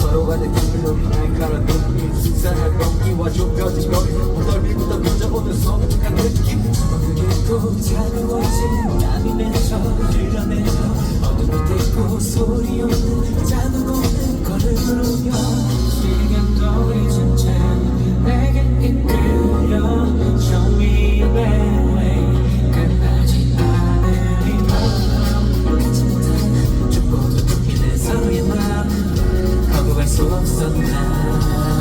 서로가 내 기분을 향해 갈아놓은 순산한 경기와 좁혀진 벽 무더미고 더 던져오는 성숙한 느낌 그게 꼭 차가워진 남이 맺혀 흘러내려 어둠이 되고 소리 없는 자동으로 Source some life